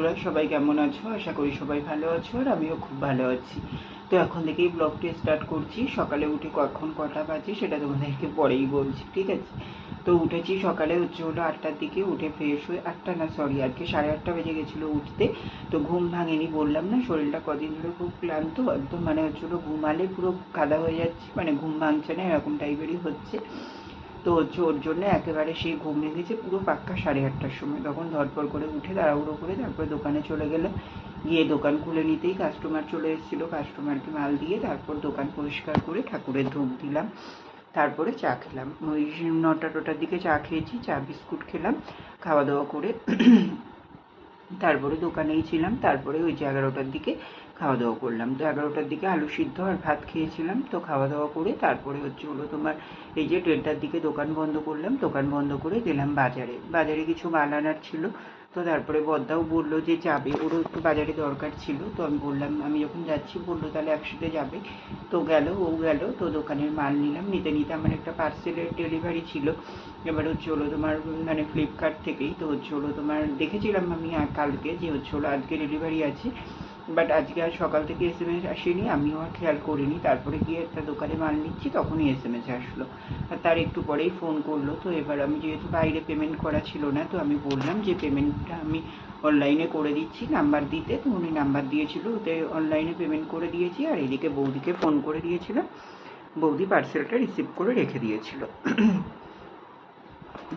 বন্ধুরা, সবাই কেমন আছো? আশা করি সবাই ভালো আছো আর আমিও খুব ভালো আছি। তো এখন থেকেই ব্লগটি স্টার্ট করছি। সকালে উঠে কখন কটা বাজে সেটা তোমাদেরকে পরেই বলছি, ঠিক আছে? তো উঠেছি সকালে হচ্ছে হলো আটটার দিকে, উঠে ফ্রেশ হয়ে আটটা না সরি আজকে সাড়ে আটটা বেজে গেছিল উঠতে। তো ঘুম ভাঙেনি বললাম না, শরীরটা কদিন ধরে খুব ক্লান্ত, একদম মানে হচ্ছে হলো ঘুমালে পুরো কাদা হয়ে যাচ্ছে মানে ঘুম ভাঙছে না, এরকম টাইপেরই হচ্ছে। তো হচ্ছে ওর জন্য একেবারে সেই ঘুম ভেঙেছে পুরো পাক্কা সাড়ে আটটার সময়। তখন ধরপর করে উঠে তাড়াহুড়ো করে তারপরে দোকানে চলে গেলাম গিয়ে দোকান খুলে নিতেই কাস্টমার চলে এসেছিল। কাস্টমারকে মাল দিয়ে তারপর দোকান পরিষ্কার করে ঠাকুরের ধূপ দিলাম। তারপরে চা খেলাম। ওই নটা টটার দিকে চা খেয়েছি, চা বিস্কুট খেলাম। খাওয়া দাওয়া করে তারপরে দোকানেই ছিলাম, তারপরে ওই যে এগারোটার দিকে খাওয়া দাওয়া করলাম। তো এগারোটার দিকে আলু সিদ্ধ আর ভাত খেয়েছিলাম, তো খাওয়া দাওয়া করে তারপরে হচ্ছে হলো তোমার এই যে ট্রেনটার দিকে দোকান বন্ধ করলাম, দোকান বন্ধ করে গেলাম বাজারে। বাজারে কিছু মাল আনার ছিল তো তারপরে বদ্দাও বলল যে যাবে। ওরও একটু বাজারে দরকার ছিল। তো আমি বললাম, আমি যখন যাচ্ছি, বলল, তাহলে একসাথে যাবে। তো গেল, ও গেল, তো দোকানের মাল নিলাম। নিতে নিতে আমার একটা পার্সেলের ডেলিভারি ছিল। এবার হচ্ছে হলো তোমার মানে ফ্লিপকার্ট থেকেই, তো হচ্ছে হলো তোমার, দেখেছিলাম আমি কালকে যে হচ্ছে হলো আজকে ডেলিভারি আছে। বাট আজকে আর সকাল থেকে এস এম এস আসেনি, আমিও আর খেয়াল করিনি। তারপরে গিয়ে একটা দোকানে মাল নিচ্ছি, তখনই এস এম এস আসলো। আর তার একটু পরেই ফোন করল। তো এবার আমি যেহেতু বাইরে পেমেন্ট করা ছিল না, তো আমি বললাম যে পেমেন্টটা আমি অনলাইনে করে দিচ্ছি নাম্বার দিতে। তো উনি নাম্বার দিয়েছিল, ওতে অনলাইনে পেমেন্ট করে দিয়েছি। আর এদিকে বৌদিকে ফোন করে দিয়েছিলাম বৌদি পার্সেলটা রিসিভ করে রেখে দিয়েছিল।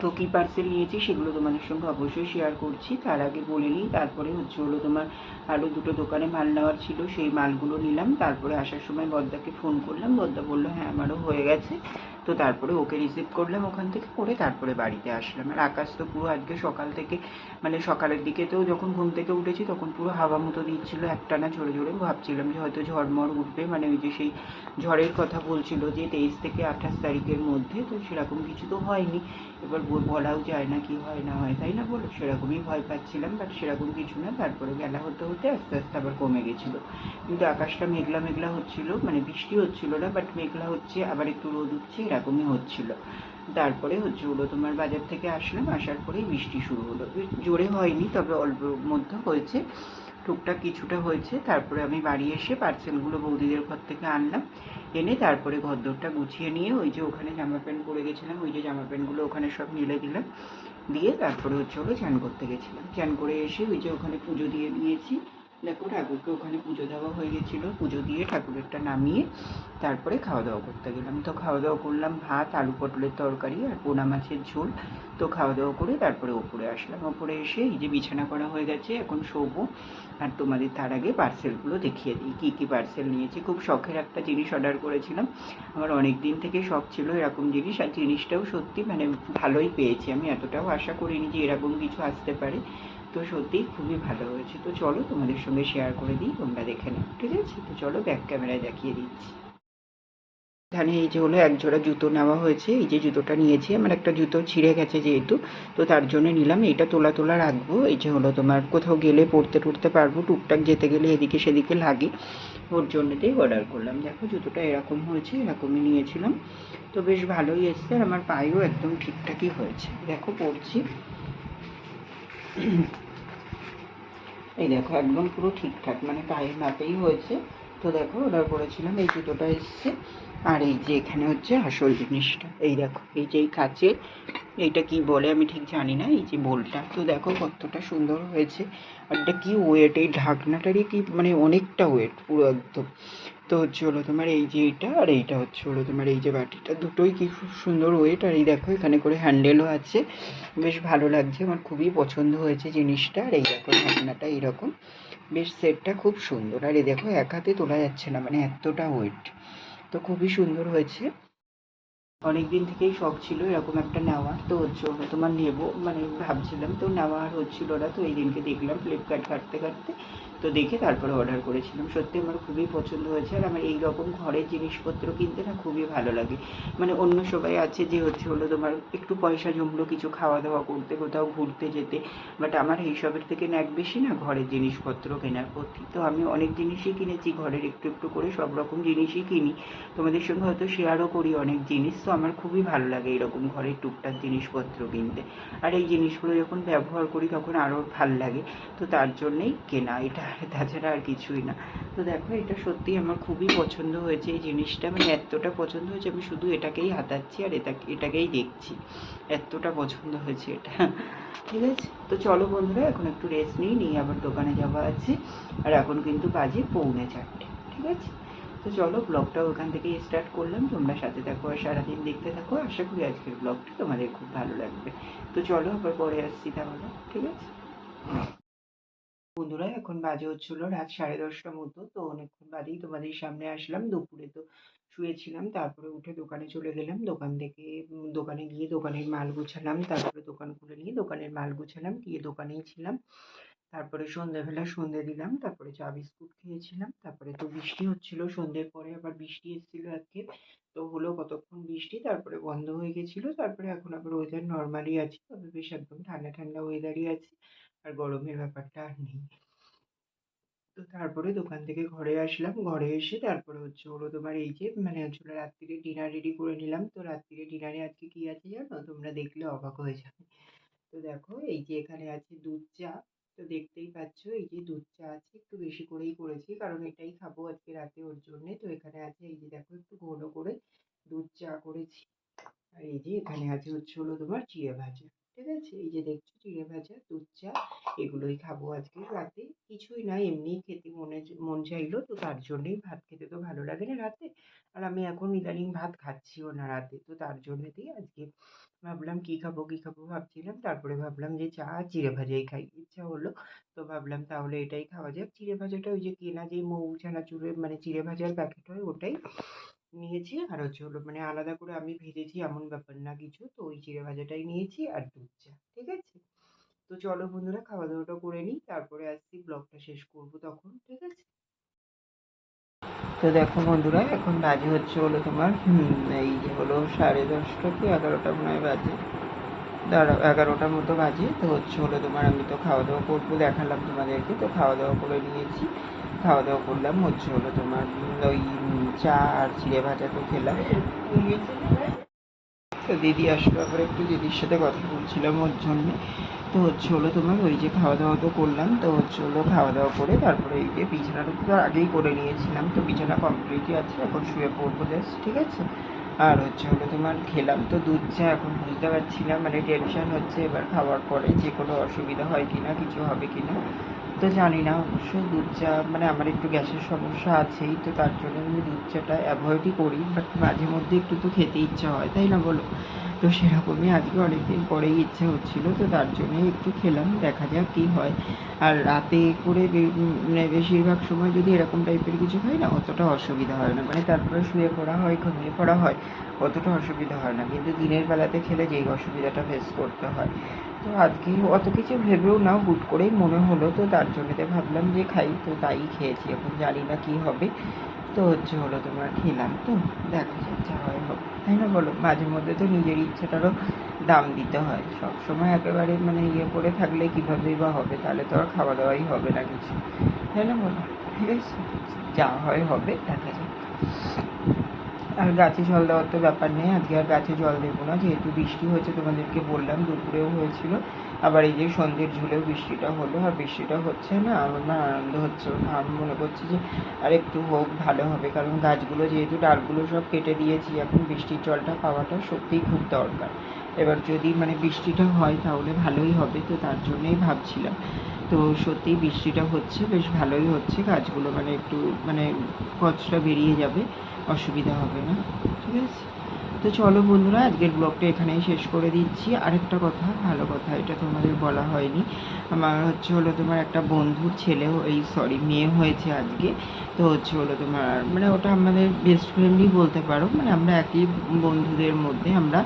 তো কী পার্সেল নিয়েছি সেগুলো তোমাদের সঙ্গে অবশ্যই শেয়ার করছি। তার আগে বলে নিই, তারপরে হচ্ছে হলো তোমার আরও দুটো দোকানে মাল নেওয়ার ছিল, সেই মালগুলো নিলাম। তারপরে আসার সময় বদ্দাকে ফোন করলাম। বদ্দা বলল হ্যাঁ আমারও হয়ে গেছে। তো তারপরে ওকে রিসিভ করলাম ওখান থেকে করে তারপরে বাড়িতে আসলাম। আর আকাশ তো পুরো আজকে সকাল থেকে মানে সকালের দিকে তো যখন ঘুম থেকে উঠেছি তখন পুরো হাওয়া মতো দিচ্ছিল, একটানা ঝরে ঝরে ভাবছিলাম যে হয়তো ঝড়মড় উঠবে মানে ওই যে সেই ঝড়ের কথা বলছিল যে তেইশ থেকে আঠাশ তারিখের মধ্যে, তো সেরকম কিছু তো হয়নি। এবার বল- বলাও যায় না কি হয়, না হয়, তাই না বলো? সেরকমই ভয় পাচ্ছিলাম বাট সেরকম কিছু না। তারপরে বেলা হতে হতে আস্তে আস্তে আবার কমে গেছিল। কিন্তু আকাশটা মেঘলা মেঘলা হচ্ছিল মানে বৃষ্টি হচ্ছিল না বাট মেঘলা হচ্ছে, আবার একটু রোদ উঠছে এরকমই হচ্ছিল। তারপরে হচ্ছে হলো তোমার বাজার থেকে আসলাম, আসার পরেই বৃষ্টি শুরু হলো। জোরে হয়নি, তবে অল্প মধ্যে হয়েছে। টুকটাক কিছুটা হয়েছে। তারপরে আমি বাড়ি এসে পার্সেলগুলো বৌদিদের ঘর থেকে আনলাম। এনে তারপরে ঘরদোরটা গুছিয়ে নিয়ে ওই যে ওখানে জামা প্যান্ট পরে গেছিলাম, ওই যে জামা প্যান্টগুলো ওখানে সব মিলে দিলাম। দিয়ে তারপরে হচ্ছে হলো চান করতে গেছিলাম। চান করে এসে ওই যে ওখানে পুজো দিয়ে দিয়েছি। দেখো ঠাকুরকে ওখানে পুজো দেওয়া হয়ে গেছিল। পুজো দিয়ে ঠাকুরেরটা নামিয়ে তারপরে খাওয়া দাওয়া করতে গেলাম। তো খাওয়া দাওয়া করলাম ভাত, আলু পটলের তরকারি আর পোনা মাছের ঝোল। তো খাওয়া দাওয়া করে তারপরে ওপরে আসলাম। ওপরে এসে এই যে বিছানা করা হয়ে গেছে, এখন শোবো। আর তোমাদের তার আগে পার্সেলগুলো দেখিয়ে দিই। কী কী পার্সেল নিয়েছি? খুব শখের একটা জিনিস অর্ডার করেছিলাম। আমার অনেক দিন থেকে শখ ছিল এরকম জিনিস। আর জিনিসটাও সত্যি মানে ভালোই পেয়েছি। আমি এতটাও আশা করিনি যে এরকম কিছু আসতে পারে। তো সত্যি খুবই ভালো হয়েছে। তো চলো তোমাদের সঙ্গে শেয়ার করে দিই, তোমরা দেখে নাও, ঠিক আছে? তো চলো ব্যাক ক্যামেরায় দেখিয়ে দিচ্ছি। এখানে এই যে হলো এক জোড়া জুতো নেওয়া হয়েছে, এই যে জুতোটা নিয়েছি, আমার একটা জুতো ছিঁড়ে গেছে যেহেতু, তো তার জন্য নিলাম, এইটা তোলা তোলা রাখব, এই যে হলো তোমার কোথাও গেলে পড়তে টুরতে পারব, টুকটাক যেতে গেলে এদিকে সেদিকে লাগে, ওর জন্যতেই অর্ডার করলাম। দেখো জুতোটা এরকম হয়েছে, এরকমই নিয়েছিলাম, তো বেশ ভালোই এসছে, আর আমার পায়েও একদম ঠিকঠাকই হয়েছে। দেখো পড়ছি। এই দেখো, একদম পুরো ঠিকঠাক মানে পায়ের মাপেই হয়েছে। তো দেখো অর্ডার করেছিলাম, এই জুতোটা এসছে। আর এই যে এখানে হচ্ছে আসল জিনিসটা, এই দেখো, এই যে এই এইটা কি বলে আমি ঠিক জানি না, এই যে বোলটা। তো দেখো কতটা সুন্দর হয়েছে, আর এটা কি ওয়েট এই ঢাকনাটারই কি মানে অনেকটা ওয়েট পুরো একদম। তো হচ্ছে হলো তোমার এই যে এটা আর এইটা হচ্ছে হলো তোমার এই যে বাটিটা। দুটোই কি খুব সুন্দর ওয়েট আর এই দেখো এখানে করে হ্যান্ডেলও আছে। বেশ ভালো লাগছে, আমার খুবই পছন্দ হয়েছে জিনিসটা। আর এই দেখো ঢাকনাটা এইরকম। বেশ সেটটা খুব সুন্দর। আর এই দেখো এক হাতে তোলা যাচ্ছে না মানে এতটা ওয়েট তো খুবই সুন্দর হয়েছে। অনেক দিন থেকেই শখ ছিল এরকম একটা নেওয়ার। তো হচ্ছে হলো তোমার নেব মানে ভাবছিলাম তো নেওয়া আর হচ্ছিল না। তো এই দিনকে দেখলাম ফ্লিপকার্ট ঘাটতে ঘাটতে। তো দেখে তারপরে অর্ডার করেছিলাম। সত্যি আমার খুবই পছন্দ হয়েছে। আর আমার এই রকম ঘরের জিনিসপত্র কিনতে না খুবই ভালো লাগে। মানে অন্য সবাই আছে যে হচ্ছে হলো তোমার একটু পয়সা জমলো কিছু খাওয়া দাওয়া করতে, কোথাও ঘুরতে যেতে। বাট আমার এইসবের থেকে ন্যাক বেশি না ঘরের জিনিসপত্র কেনার প্রতি তো আমি অনেক জিনিসই কিনেছি, ঘরের একটু একটু করে সব রকম জিনিসই কিনি। তোমাদের সঙ্গে হয়তো শেয়ারও করি অনেক জিনিস। তো আমার খুবই ভালো লাগে এরকম ঘরের টুকটাক জিনিসপত্র কিনতে। আর এই জিনিসগুলো যখন ব্যবহার করি তখন আরও ভালো লাগে। তো তার জন্যেই কেনা, এটা তাছাড়া আর কিছুই না। তো দেখো, এটা সত্যি আমার খুবই পছন্দ হয়েছে। এই জিনিসটা মানে এতটা পছন্দ হয়েছে, আমি শুধু এটাকেই হাতাচ্ছি আর এটা এটাকেই দেখছি। এতটা পছন্দ হয়েছে এটা। ঠিক আছে? তো চলো বন্ধুরা, এখন একটু রেস্ট নিই, নিয়ে আবার দোকানে যাওয়া আছে। আর এখন কিন্তু বাজে পৌনে চারটে। ঠিক আছে? তো চলো ব্লগটা ওখান থেকেই স্টার্ট করলাম। তোমরা সাথে থাকো আর সারাদিন দেখতে থাকো। আশা করি আজকের ব্লগটা তোমাদের খুব ভালো লাগবে। তো চলো আবার পরে আসছি তাহলে, ঠিক আছে? বন্ধুরা, এখন বাজে হচ্ছিল রাত সাড়ে দশটার মতো, তো অনেকক্ষণ বাদেই তোমাদের সামনে আসলাম। দুপুরে তো শুয়েছিলাম, তারপরে উঠে দোকানে চলে গেলাম। দোকান থেকে, দোকানে গিয়ে দোকানের মাল গুছালাম, তারপরে দোকান খুলে নিয়ে দোকানের মাল গুছালাম, গিয়ে দোকানেই ছিলাম। তারপরে সন্ধ্যেবেলা সন্ধে দিলাম, তারপরে চা বিস্কুট খেয়েছিলাম, তারপরে তো বৃষ্টি হচ্ছিল সন্ধ্যের পরে আবার বৃষ্টি এসেছিল আজকে, তো হলো কতক্ষণ বৃষ্টি, তারপরে বন্ধ হয়ে গেছিল, তারপরে এখন আবার ওয়েদার নর্মালি আছে, তবে বেশ একদম ঠান্ডা ঠান্ডা ওয়েদারই আছে, আর গরমের ব্যাপারটা আর নেই। তো তারপরে দোকান থেকে ঘরে আসলাম, ঘরে এসে তারপরে হচ্ছে হলো তোমার এই যে মানে হচ্ছিল রাত্রিরে ডিনার রেডি করে নিলাম, তো রাত্রিরে ডিনারে আজকে কি আছে জানো? তোমরা দেখলে অবাক হয়ে যাবে। তো দেখো এই যে এখানে আছে দুধ চা তো দেখতেই পাচ্ছ, এই যে দুধ চা আছে একটু বেশি করেই করেছি, কারণ এটাই খাব আজকে রাতে ওর জন্যে। তো এখানে আছে, এই যে দেখো একটু ঘন করে দুধ চা করেছি। আর এই যে এখানে আছে হচ্ছে হলো তোমার চিড়ে ভাজা। ঠিক আছে? এই যে দেখছ চিড়ে ভাজা, দুধ চা, এগুলোই খাব আজকে রাতে। কিছুই না এমনিই খেতে মনে মন চাইলো, তো তার জন্যই ভাত খেতে তো ভালো লাগে না রাতে। আর আমি এখন ইদানিং ভাত খাচ্ছিও না রাতে, তো তার জন্যেতেই আজকে ভাবলাম কি খাব কি খাব ভাবছিলাম। তারপরে ভাবলাম যে চা চিড়ে ভাজাই খাই। ইচ্ছা হলো, তো ভাবলাম তাহলে এটাই খাওয়া যাক। চিড়ে ভাজাটা ওই যে কেনা যে মৌ চানাচুরের মানে চিড়ে ভাজার প্যাকেট হয় ওটাই। নিয়েছি আর হচ্ছে হলো মানে আলাদা করে আমি ভেজেছি এমন ব্যাপার না কিছু। তো ওই চিড়ে ভাজাটাই নিয়েছি আর দুধ চা, ঠিক আছে? তো চলো বন্ধুরা খাওয়া দাওয়াটা করে নিই, তারপরে আসছি ব্লগটা শেষ করব তখন, ঠিক আছে? তো দেখো বন্ধুরা, এখন বাজে হচ্ছে হলো তোমার এই হলো সাড়ে দশটা কি এগারোটা মনে হয় বাজে। দাঁড়াও এগারোটার মতো বাজে তো হচ্ছে হলো তোমার আমি তো খাওয়া দাওয়া করব, দেখালাম তোমাদেরকে, তো খাওয়া দাওয়া করে নিয়েছি। খাওয়া দাওয়া করলাম, হচ্ছে হলো তোমার ওই চা আর চিড়ে ভাজা তো খেলাম। তো দিদি আসলো, আবার একটু দিদির সাথে কথা বলছিলাম ওর জন্যে। তো হচ্ছে হলো তোমার ওই যে খাওয়া দাওয়া তো করলাম, তো হচ্ছে হলো খাওয়া দাওয়া করে তারপরে এই যে বিছানাটা তো আগেই করে নিয়েছিলাম, তো বিছানা কমপ্লিটই আছে, এখন শুয়ে পড়ব জাস্ট ঠিক আছে? আর হচ্ছে হলো তোমার খেলাম তো দুধ চা, এখন বুঝতে পারছি না মানে টেনশন হচ্ছে, এবার খাওয়ার পরে যে কোনো অসুবিধা হয় কি না কিছু হবে কি না তো জানি না, অবশ্য দুধ চা মানে আমার একটু গ্যাসের সমস্যা আছেই, তো তার জন্য আমি দুধ চাটা অ্যাভয়েডই করি বাট মাঝে মধ্যে একটু তো খেতে ইচ্ছা হয়, তাই না বলো? তো সেরকমই আজকে অনেকদিন পরেই ইচ্ছে হচ্ছিল, তো তার জন্যই একটু খেলাম, দেখা যাক কী হয়। আর রাতে করে মানে বেশিরভাগ সময় যদি এরকম টাইপের কিছু খাই না, অতটা অসুবিধা হয় না। মানে তারপরে শুয়ে পড়া হয়, ঘুমিয়ে পড়া হয়, অতটা অসুবিধা হয় না। কিন্তু দিনের বেলাতে খেলে যেই অসুবিধাটা ফেস করতে হয়। তো আজকে অত কিছু ভেবেও না হুট করেই মনে হলো, তো তার জন্যতে ভাবলাম যে খাই, তো তাই খেয়েছি। এখন জানি না কী হবে। তো হচ্ছে হলো তোমরা খেলাম তো, দেখা যাক যা হয় হোক। তাই না বলো? মাঝে মধ্যে তো নিজের ইচ্ছাটারও দাম দিতে হয়। সব সময় একেবারে মানে ইয়ে করে থাকলে কীভাবেই বা হবে? তাহলে তো আর খাওয়া দাওয়াই হবে না কিছু। তাই না বলো? ঠিক আছে? যা হয় হবে, দেখা যাক। আর গাছে জল দেওয়ার তো ব্যাপার নেই, আজকে আর গাছে জল দেবো না, যেহেতু বৃষ্টি হয়েছে তোমাদেরকে বললাম, দুপুরেও হয়েছিল, আবার এই যে সন্ধ্যের ঝুলেও বৃষ্টিটা হলো, আর বৃষ্টিটা হচ্ছে না, আমার না আনন্দ হচ্ছে না, আমি মনে করছি যে আর একটু হোক, ভালো হবে, কারণ গাছগুলো যেহেতু, ডালগুলো সব কেটে দিয়েছি, এখন বৃষ্টির জলটা পাওয়াটা সত্যিই খুব দরকার। এবার যদি মানে বৃষ্টিটা হয় তাহলে ভালোই হবে তো, তার জন্যই ভাবছিলাম। তো সত্যি বৃষ্টিটা হচ্ছে, বেশ ভালোই হচ্ছে। গাছগুলো মানে একটু মানে কচটা বেরিয়ে যাবে, অসুবিধা হবে না। ঠিক আছে? তো চলো বন্ধুরা, আজকের ব্লগটা এখানেই শেষ করে দিচ্ছি। আরেকটা কথা, ভালো কথা, এটা তোমাদের বলা হয়নি। আমার হচ্ছে হলো তোমার একটা বন্ধুর ছেলেও, এই সরি মেয়ে হয়েছে আজকে। তো হচ্ছে হলো তোমার মানে ওটা আমাদের বেস্ট ফ্রেন্ডই বলতে পারো। মানে আমরা একই বন্ধুদের মধ্যে, আমরা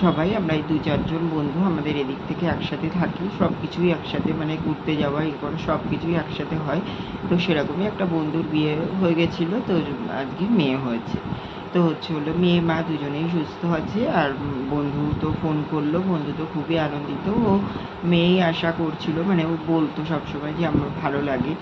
সবাই, আমরা এই দু চারজন বন্ধু আমাদের এদিক থেকে একসাথে থাকি। সব কিছুই একসাথে মানে ঘুরতে যাওয়া, এই করে সব কিছুই একসাথে হয়। তো সেরকমই একটা বন্ধুর বিয়ে হয়ে গেছিল, তো আজকে মেয়ে হয়েছে। তো হচ্ছে হলো মেয়ে মা দুজনেই সুস্থ আছে আর বন্ধু তো ফোন করল, বন্ধু তো খুবই আনন্দিত। ও মেয়েই আশা করছিল মানে ও বলতো সবসময় যে আমার ভালো লাগে।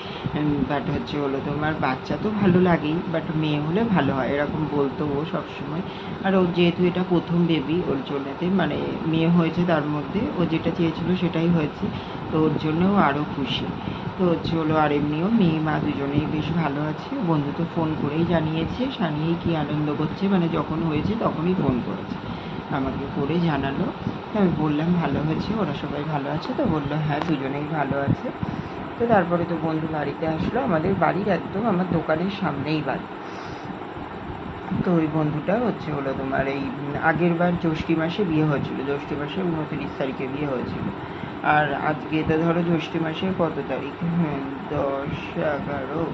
বাট হচ্ছে হলো তোমার বাচ্চা তো ভালো লাগেই বাট মেয়ে হলে ভালো হয়, এরকম বলতো ও সবসময়। আর ও যেহেতু এটা প্রথম বেবি ওর জন্যতে মানে মেয়ে হয়েছে তার মধ্যে, ও যেটা চেয়েছিল সেটাই হয়েছে, তো ওর জন্য ও আরও খুশি। তো হচ্ছে হলো আর এমনিও মেয়ে, মা দুজনেই বেশ ভালো আছে। বন্ধু তো ফোন করেই জানিয়েছে জানিয়েই কি আনন্দ করছে মানে যখন হয়েছে তখনই ফোন করেছে। আমাকে করে জানালো। আমি বললাম, ভালো হয়েছে, ওরা সবাই ভালো আছে? তো বলল হ্যাঁ দুজনেই ভালো আছে। তো তারপরে তো বন্ধু বাড়িতে আসলো, আমাদের বাড়ির একদম আমার দোকানের সামনেই বাড়ি। তো ওই বন্ধুটা হচ্ছে হলো তোমার এই আগের বার জ্যৈষ্ঠী মাসে বিয়ে হয়েছিল। জ্যৈষ্ঠী মাসে উনত্রিশ তারিখে বিয়ে হয়েছিল। আর আজকে এটা ধরো জ্যৈষ্ঠ মাসের কত তারিখ? হ্যাঁ দশ, এগারো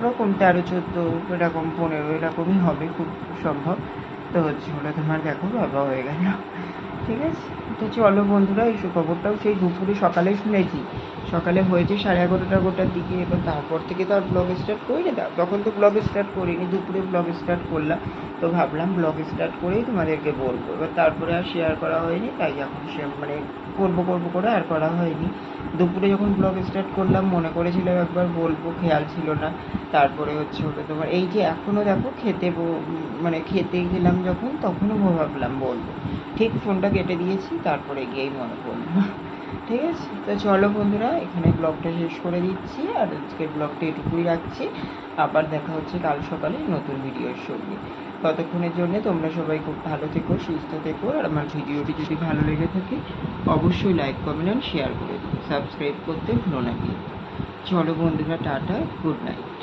ওরকম তেরো, চোদ্দ, এরকম পনেরো, এরকমই হবে খুব সম্ভব। তো হচ্ছে ওটা তোমার দেখো বাবা হয়ে গেল। ঠিক আছে? তো চলো বন্ধুরা, এই সুখবরটাও সেই দুপুরে সকালে শুনেছি। সকালে হয়েছে সাড়ে এগারোটা গোটার দিকে, এবার তারপর থেকে তো আর ব্লগ স্টার্ট করিনি তা তখন তো ব্লগ স্টার্ট করিনি, দুপুরে ব্লগ স্টার্ট করলাম। তো ভাবলাম ব্লগ স্টার্ট করেই তোমাদেরকে বলব। এবার তারপরে আর শেয়ার করা হয়নি, তাই এখন সে মানে করব করব করে আর করা হয়নি। দুপুরে যখন ব্লগ স্টার্ট করলাম, মনে করেছিলাম একবার বলব, খেয়াল ছিল না। তারপরে হচ্ছে ওটা তোমার, এই যে এখনও দেখো খেতে মানে খেতে গেলাম যখন, তখনও ভাবলাম বলব। ঠিক ফোনটা কেটে দিয়েছি, তারপরে গিয়েই মনে পড়ল। ঠিক আছে? তো চলো বন্ধুরা, এখানে ব্লগটা শেষ করে দিচ্ছি, আর আজকের ব্লগটা এটুকুই রাখছি। আবার দেখা হচ্ছে কাল সকালে নতুন ভিডিওর সঙ্গে। ততক্ষণের জন্য তোমরা সবাই খুব ভালো থেকো, সুস্থ থেকো, আর আমার ভিডিওটি যদি ভালো লেগে থাকে, অবশ্যই লাইক, কমেন্ট অ্যান্ড শেয়ার করে দিও। সাবস্ক্রাইব করতে ভুলো না কিন্তু চলো বন্ধুরা, টাটা, গুড নাইট।